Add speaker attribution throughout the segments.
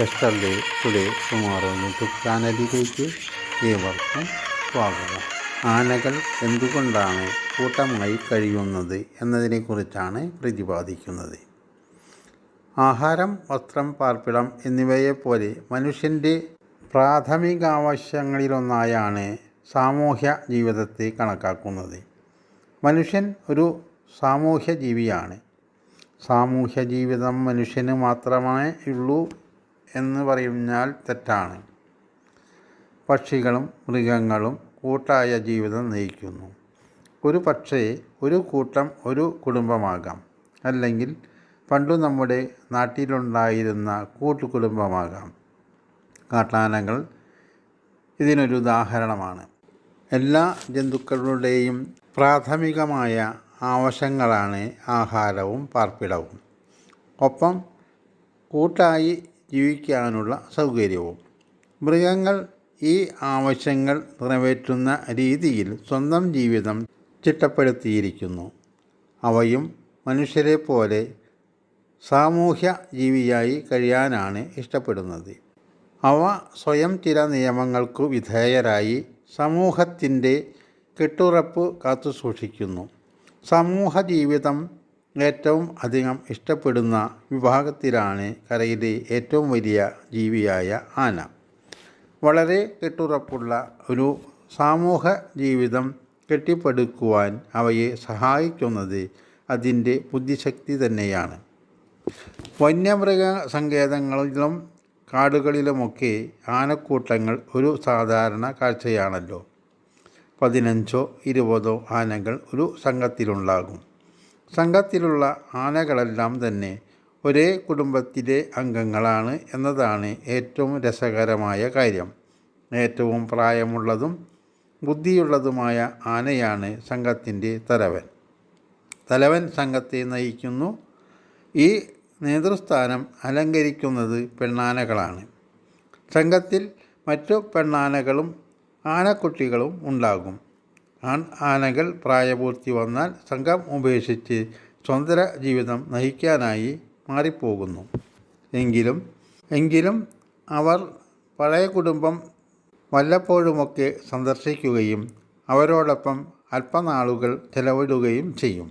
Speaker 1: Yesterday today tomorrow YouTube ചാനലിലേക്ക് ഏവർക്കും സ്വാഗതം. ആനകൾ എന്തുകൊണ്ടാണ് കൂട്ടമായി കഴിയുന്നത് എന്നതിനെക്കുറിച്ചാണ് പ്രതിപാദിക്കുന്നത്. ആഹാരം വസ്ത്രം പാർപ്പിടം എന്നിവയെപ്പോലെ മനുഷ്യന്റെ പ്രാഥമികാവശ്യങ്ങളിലൊന്നായാണ് സാമൂഹ്യ ജീവിതത്തെ കണക്കാക്കുന്നത്. മനുഷ്യൻ ഒരു സാമൂഹ്യ ജീവിയാണ് സാമൂഹ്യ ജീവിതം മനുഷ്യന് മാത്രമേ ഉള്ളൂ എന്ന് പറഞ്ഞാൽ തെറ്റാണ്. പക്ഷികളും മൃഗങ്ങളും കൂട്ടായ ജീവിതം നയിക്കുന്നു. ഒരു പക്ഷേ ഒരു കൂട്ടം ഒരു കുടുംബമാകാം. അല്ലെങ്കിൽ പണ്ടു നമ്മുടെ നാട്ടിലുണ്ടായിരുന്ന കൂട്ടുകുടുംബമാകാം. കാട്ടാനകൾ ഇതിനൊരു ഉദാഹരണമാണ്. എല്ലാ ജന്തുക്കളുടെയും പ്രാഥമികമായ ആവശ്യങ്ങളാണ് ആഹാരവും പാർപ്പിടവും. ഒപ്പം കൂട്ടായി ജീവിക്കാനുള്ള സൗകര്യവും. മൃഗങ്ങൾ ഈ ആവശ്യങ്ങൾ നിറവേറ്റുന്ന രീതിയിൽ സ്വന്തം ജീവിതം ചിട്ടപ്പെടുത്തിയിരിക്കുന്നു. അവയും മനുഷ്യരെ പോലെ സാമൂഹ്യ ജീവിയായി കഴിയാനാണ് ഇഷ്ടപ്പെടുന്നത്. അവ സ്വയം ചില നിയമങ്ങൾക്കു വിധേയരായി സമൂഹത്തിന്റെ കെട്ടുറപ്പ് കാത്തുസൂക്ഷിക്കുന്നു. സമൂഹ ജീവിതം ഏറ്റവും അധികം ഇഷ്ടപ്പെടുന്ന വിഭാഗത്തിലാണ് കരയിലെ ഏറ്റവും വലിയ ജീവിയായ ആന. വളരെ കെട്ടുറപ്പുള്ള ഒരു സാമൂഹ ജീവിതം കെട്ടിപ്പടുക്കുവാൻ അവയെ സഹായിക്കുന്നത് അതിന്റെ ബുദ്ധിശക്തി തന്നെയാണ്. വന്യമൃഗ സങ്കേതങ്ങളിലും കാടുകളിലുമൊക്കെ ആനക്കൂട്ടങ്ങൾ ഒരു സാധാരണ കാഴ്ചയാണല്ലോ. പതിനഞ്ചോ ഇരുപതോ ആനകൾ ഒരു സംഘത്തിലുണ്ടാകും. സംഘത്തിലുള്ള ആനകളെല്ലാം തന്നെ ഒരേ കുടുംബത്തിലെ അംഗങ്ങളാണ് എന്നതാണ് ഏറ്റവും രസകരമായ കാര്യം. ഏറ്റവും പ്രായമുള്ളതും ബുദ്ധിയുള്ളതുമായ ആനയാണ് സംഘത്തിന്റെ തലവൻ. തലവൻ സംഘത്തെ നയിക്കുന്നു. ഈ നേതൃസ്ഥാനം അലങ്കരിക്കുന്നത് പെണ്ണാനകളാണ്. സംഘത്തിൽ മറ്റു പെണ്ണാനകളും ആനക്കുട്ടികളും ഉണ്ടാകും. ആനകൾ പ്രായപൂർത്തി വന്നാൽ സംഘം ഉപേക്ഷിച്ച് സ്വതന്ത്ര ജീവിതം നയിക്കാനായി മാറിപ്പോകുന്നു. എങ്കിലും എങ്കിലും അവർ പഴയ കുടുംബം വല്ലപ്പോഴുമൊക്കെ സന്ദർശിക്കുകയും അവരോടൊപ്പം അല്പനാളുകൾ ചെലവിടുകയും ചെയ്യും.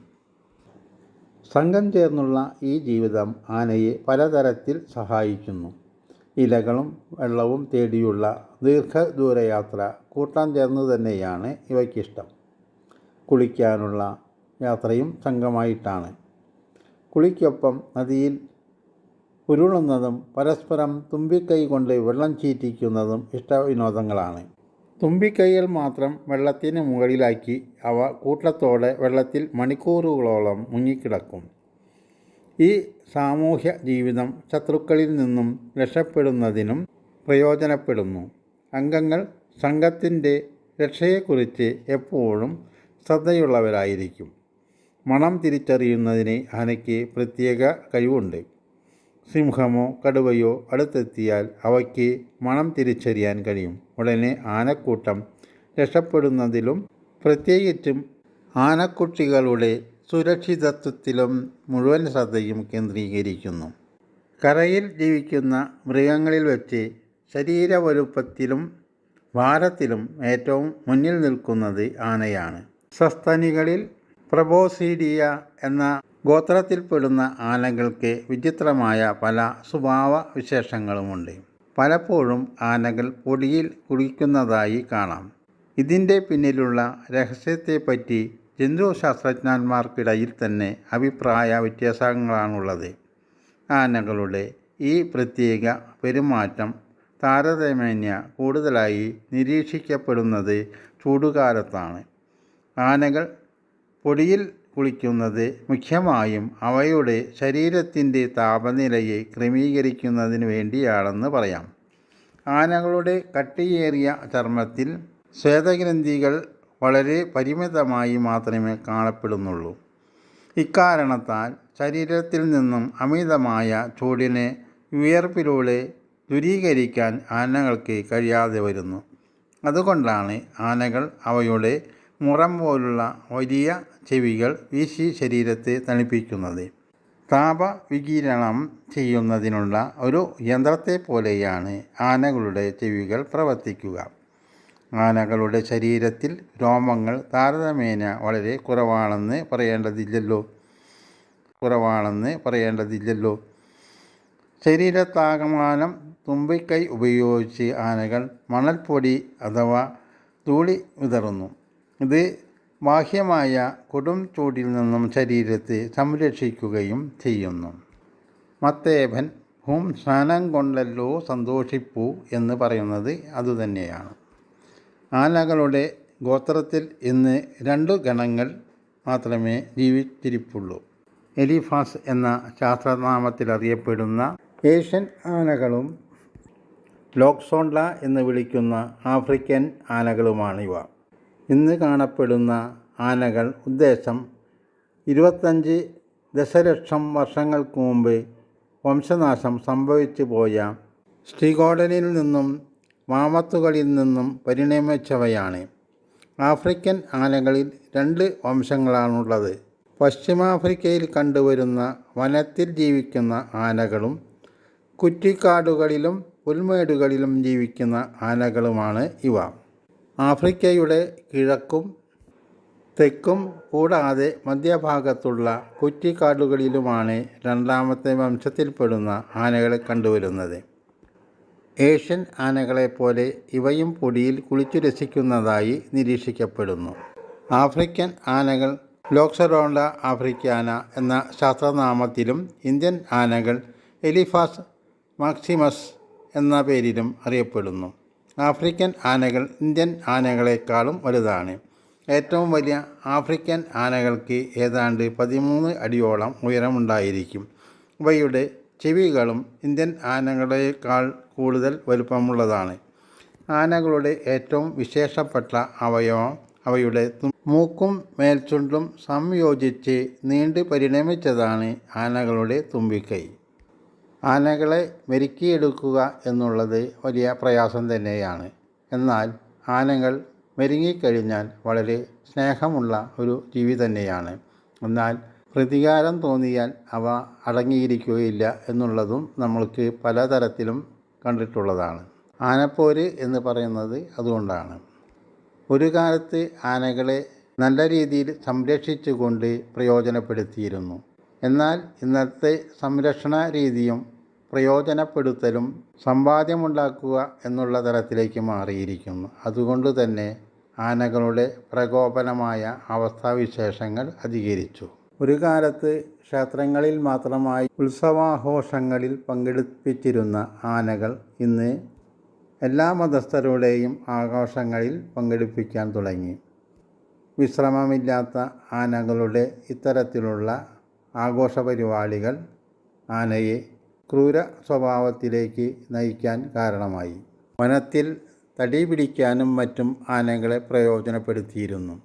Speaker 1: സംഘം ചേർന്നുള്ള ഈ ജീവിതം ആനയെ പലതരത്തിൽ സഹായിക്കുന്നു. ഇലകളും വെള്ളവും തേടിയുള്ള ദീർഘദൂരയാത്ര കൂട്ടാൻ ചേർന്ന് തന്നെയാണ് ഇവയ്ക്കിഷ്ടം. കുളിക്കാനുള്ള യാത്രയും സംഘമായിട്ടാണ്. കുളിക്കൊപ്പം നദിയിൽ ഉരുളുന്നതും പരസ്പരം തുമ്പിക്കൈ കൊണ്ട് വെള്ളം ചീറ്റിക്കുന്നതും ഇഷ്ടവിനോദങ്ങളാണ് തുമ്പിക്കൈകൾ മാത്രം വെള്ളത്തിന് മുകളിലാക്കി അവ കൂട്ടത്തോടെ വെള്ളത്തിൽ മണിക്കൂറുകളോളം മുങ്ങിക്കിടക്കും. ഈ സാമൂഹ്യ ജീവിതം ശത്രുക്കളിൽ നിന്നും രക്ഷപ്പെടുന്നതിനും പ്രയോജനപ്പെടുന്നു. അംഗങ്ങൾ സംഘത്തിന്റെ രക്ഷയെക്കുറിച്ച് എപ്പോഴും ശ്രദ്ധയുള്ളവരായിരിക്കും. മണം തിരിച്ചറിയുന്നതിന് ആനയ്ക്ക് പ്രത്യേക കഴിവുണ്ട്. സിംഹമോ കടുവയോ അടുത്തെത്തിയാൽ അവയ്ക്ക് മണം തിരിച്ചറിയാൻ കഴിയും. ഉടനെ ആനക്കൂട്ടം രക്ഷപ്പെടുന്നതിലും പ്രത്യേകിച്ചും ആനക്കുട്ടികളുടെ സുരക്ഷിതത്വത്തിലും മുഴുവൻ ശ്രദ്ധയും കേന്ദ്രീകരിക്കുന്നു. കരയിൽ ജീവിക്കുന്ന മൃഗങ്ങളിൽ വെച്ച് ശരീരവലുപ്പത്തിലും ഭാരത്തിലും ഏറ്റവും മുന്നിൽ നിൽക്കുന്നത് ആനയാണ്. സസ്തനികളിൽ പ്രബോസീഡിയ എന്ന ഗോത്രത്തിൽപ്പെടുന്ന ആനകൾക്ക് വിചിത്രമായ പല സ്വഭാവ വിശേഷങ്ങളുമുണ്ട്. പലപ്പോഴും ആനകൾ പൊടിയിൽ കുടിക്കുന്നതായി കാണാം. ഇതിന്റെ പിന്നിലുള്ള രഹസ്യത്തെപ്പറ്റി ജന്തുശാസ്ത്രജ്ഞന്മാർക്കിടയിൽ തന്നെ അഭിപ്രായ വ്യത്യാസങ്ങളാണുള്ളത് ആനകളുടെ ഈ പ്രത്യേക പെരുമാറ്റം താരതമ്യേന കൂടുതലായി നിരീക്ഷിക്കപ്പെടുന്നത് ചൂടുകാലത്താണ്. ആനകൾ പൊടിയിൽ കുളിക്കുന്നത് മുഖ്യമായും അവയുടെ ശരീരത്തിന്റെ താപനിലയെ ക്രമീകരിക്കുന്നതിന് വേണ്ടിയാണെന്ന് പറയാം. ആനകളുടെ കട്ടിയേറിയ ചർമ്മത്തിൽ ശ്വേതഗ്രന്ഥികൾ വളരെ പരിമിതമായി മാത്രമേ കാണപ്പെടുന്നുള്ളൂ. ഇക്കാരണത്താൽ ശരീരത്തിൽ നിന്നും അമിതമായ ചൂടിനെ വിയർപ്പിലൂടെ ദൂരീകരിക്കാൻ ആനകൾക്ക് കഴിയാതെ വരുന്നു. അതുകൊണ്ടാണ് ആനകൾ അവയുടെ മുറം പോലുള്ള വലിയ ചെവികൾ വീശി ശരീരത്തെ തണുപ്പിക്കുന്നത്. താപ വികിരണം ചെയ്യുന്നതിനുള്ള ഒരു യന്ത്രത്തെ പോലെയാണ് ആനകളുടെ ചെവികൾ പ്രവർത്തിക്കുക. ആനകളുടെ ശരീരത്തിൽ രോമങ്ങൾ താരതമ്യേന വളരെ കുറവാണെന്ന് പറയേണ്ടതില്ലല്ലോ. കുറവാണെന്ന് പറയേണ്ടതില്ലല്ലോ. ശരീരത്താകമാനം തുമ്പിക്കൈ ഉപയോഗിച്ച് ആനകൾ മണൽപ്പൊടി അഥവാ ധൂളി വിതറുന്നു. ഇത് ബാഹ്യമായ കൊടും ചൂടിൽ നിന്നും ശരീരത്തെ സംരക്ഷിക്കുകയും ചെയ്യുന്നു. മത്തേഭൻ ഹും സ്നാനം കൊണ്ടല്ലോ സന്തോഷിപ്പൂ എന്ന് പറയുന്നത് അതുതന്നെയാണ്. ആനകളുടെ ഗോത്രത്തിൽ ഇന്ന് രണ്ടു ഗണങ്ങൾ മാത്രമേ ജീവിച്ചിരിപ്പുള്ളൂ. എലിഫാസ് എന്ന ശാസ്ത്രനാമത്തിൽ അറിയപ്പെടുന്ന ഏഷ്യൻ ആനകളും ലോക്സോൺല എന്ന് വിളിക്കുന്ന ആഫ്രിക്കൻ ആനകളുമാണിവ. ഇന്ന് കാണപ്പെടുന്ന ആനകൾ ഉദ്ദേശം ഇരുപത്തഞ്ച് ദശലക്ഷം വർഷങ്ങൾക്ക് മുമ്പ് വംശനാശം സംഭവിച്ചു പോയ സ്ട്രീഗോഡനിൽ നിന്നും മാമത്തുകളിൽ നിന്നും പരിണമിച്ചവയാണ്. ആഫ്രിക്കൻ ആനകളിൽ രണ്ട് വംശങ്ങളാണുള്ളത്. പശ്ചിമാഫ്രിക്കയിൽ കണ്ടുവരുന്ന വനത്തിൽ ജീവിക്കുന്ന ആനകളും കുറ്റിക്കാടുകളിലും പുൽമേടുകളിലും ജീവിക്കുന്ന ആനകളുമാണ് ഇവ. ആഫ്രിക്കയുടെ കിഴക്കും തെക്കും കൂടാതെ മധ്യഭാഗത്തുള്ള കുറ്റിക്കാടുകളിലുമാണ് രണ്ടാമത്തെ വംശത്തിൽപ്പെടുന്ന ആനകളെ കണ്ടുവരുന്നത്. ഏഷ്യൻ ആനകളെപ്പോലെ ഇവയും പൊടിയിൽ കുളിച്ചു രസിക്കുന്നതായി നിരീക്ഷിക്കപ്പെടുന്നു. ആഫ്രിക്കൻ ആനകൾ ലോക്സറോണ്ട ആഫ്രിക്കാന എന്ന ശാസ്ത്രനാമത്തിലും ഇന്ത്യൻ ആനകൾ എലിഫാസ് മാക്സിമസ് എന്ന പേരിലും അറിയപ്പെടുന്നു. ആഫ്രിക്കൻ ആനകൾ ഇന്ത്യൻ ആനകളെക്കാളും വലുതാണ്. ഏറ്റവും വലിയ ആഫ്രിക്കൻ ആനകൾക്ക് ഏതാണ്ട് പതിമൂന്ന് അടിയോളം ഉയരമുണ്ടായിരിക്കും. ഇവയുടെ ചെവികളും ഇന്ത്യൻ ആനകളേക്കാൾ കൂടുതൽ വലുപ്പമുള്ളതാണ്. ആനകളുടെ ഏറ്റവും വിശേഷപ്പെട്ട അവയവം അവയുടെ മൂക്കും മേൽച്ചുണ്ടും സംയോജിച്ച് നീണ്ടു പരിണമിച്ചതാണ് ആനകളുടെ തുമ്പിക്കൈ. ആനകളെ മെരുക്കിയെടുക്കുക എന്നുള്ളത് വലിയ പ്രയാസം തന്നെയാണ്. എന്നാൽ ആനകൾ മെരുങ്ങിക്കഴിഞ്ഞാൽ വളരെ സ്നേഹമുള്ള ഒരു ജീവി തന്നെയാണ്. എന്നാൽ പ്രതികാരം തോന്നിയാൽ അവ അടങ്ങിയിരിക്കുകയില്ല എന്നുള്ളതും നമ്മൾക്ക് പലതരത്തിലും കണ്ടിട്ടുള്ളതാണ്. ആനപ്പോര് എന്ന് പറയുന്നത് അതുകൊണ്ടാണ്. ഒരു കാലത്ത് ആനകളെ നല്ല രീതിയിൽ സംരക്ഷിച്ചുകൊണ്ട് പ്രയോജനപ്പെടുത്തിയിരുന്നു. എന്നാൽ ഇന്നത്തെ സംരക്ഷണ രീതിയും പ്രയോജനപ്പെടുത്തലും സമ്പാദ്യമുണ്ടാക്കുക എന്നുള്ള തരത്തിലേക്ക് മാറിയിരിക്കുന്നു. അതുകൊണ്ട് തന്നെ ആനകളുടെ പ്രകോപനമായ അവസ്ഥാവിശേഷങ്ങൾ അധികരിച്ചു. ഒരു കാലത്ത് ക്ഷേത്രങ്ങളിൽ മാത്രമായി ഉത്സവാഘോഷങ്ങളിൽ പങ്കെടുപ്പിച്ചിരുന്ന ആനകൾ ഇന്ന് എല്ലാ മതസ്ഥരുടെയും ആഘോഷങ്ങളിൽ പങ്കെടുപ്പിക്കാൻ തുടങ്ങി. വിശ്രമമില്ലാത്ത ആനകളുടെ ഇത്തരത്തിലുള്ള ആഘോഷ പരിപാടികൾ ആനയെ ക്രൂര സ്വഭാവത്തിലേക്ക് നയിക്കാൻ കാരണമായി. വനത്തിൽ തടി പിടിക്കാനും മറ്റും ആനകളെ പ്രയോജനപ്പെടുത്തിയിരുന്നു.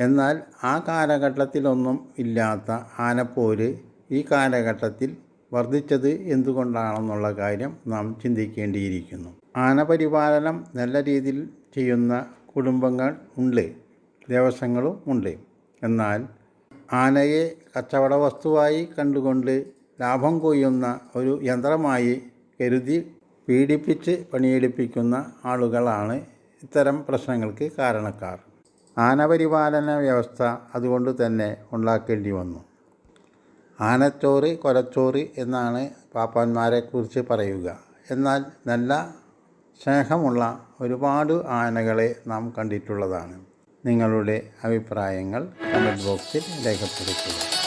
Speaker 1: എന്നാൽ ആ കാലഘട്ടത്തിലൊന്നും ഇല്ലാത്ത ആനപ്പോര് ഈ കാലഘട്ടത്തിൽ വർദ്ധിച്ചത് എന്തുകൊണ്ടാണെന്നുള്ള കാര്യം നാം ചിന്തിക്കേണ്ടിയിരിക്കുന്നു. ആനപരിപാലനം നല്ല രീതിയിൽ ചെയ്യുന്ന കുടുംബങ്ങൾ ഉണ്ട് ദേവസ്വങ്ങളും ഉണ്ട്. എന്നാൽ ആനയെ കച്ചവട വസ്തുവായി കണ്ടുകൊണ്ട് ലാഭം കൊയ്യുന്ന ഒരു യന്ത്രമായി കരുതി പീഡിപ്പിച്ച് പണിയെടുപ്പിക്കുന്ന ആളുകളാണ് ഇത്തരം പ്രശ്നങ്ങൾക്ക് കാരണക്കാർ. ആനപരിപാലന വ്യവസ്ഥ അതുകൊണ്ട് തന്നെ ഉണ്ടാക്കേണ്ടി വന്നു. ആനച്ചോറ് കൊലച്ചോറ് എന്നാണ് പാപ്പാന്മാരെക്കുറിച്ച് പറയുക. എന്നാൽ നല്ല സ്നേഹമുള്ള ഒരുപാട് ആനകളെ നാം കണ്ടിട്ടുള്ളതാണ്. നിങ്ങളുടെ അഭിപ്രായങ്ങൾ കമന്റ് ബോക്സിൽ രേഖപ്പെടുത്തുക.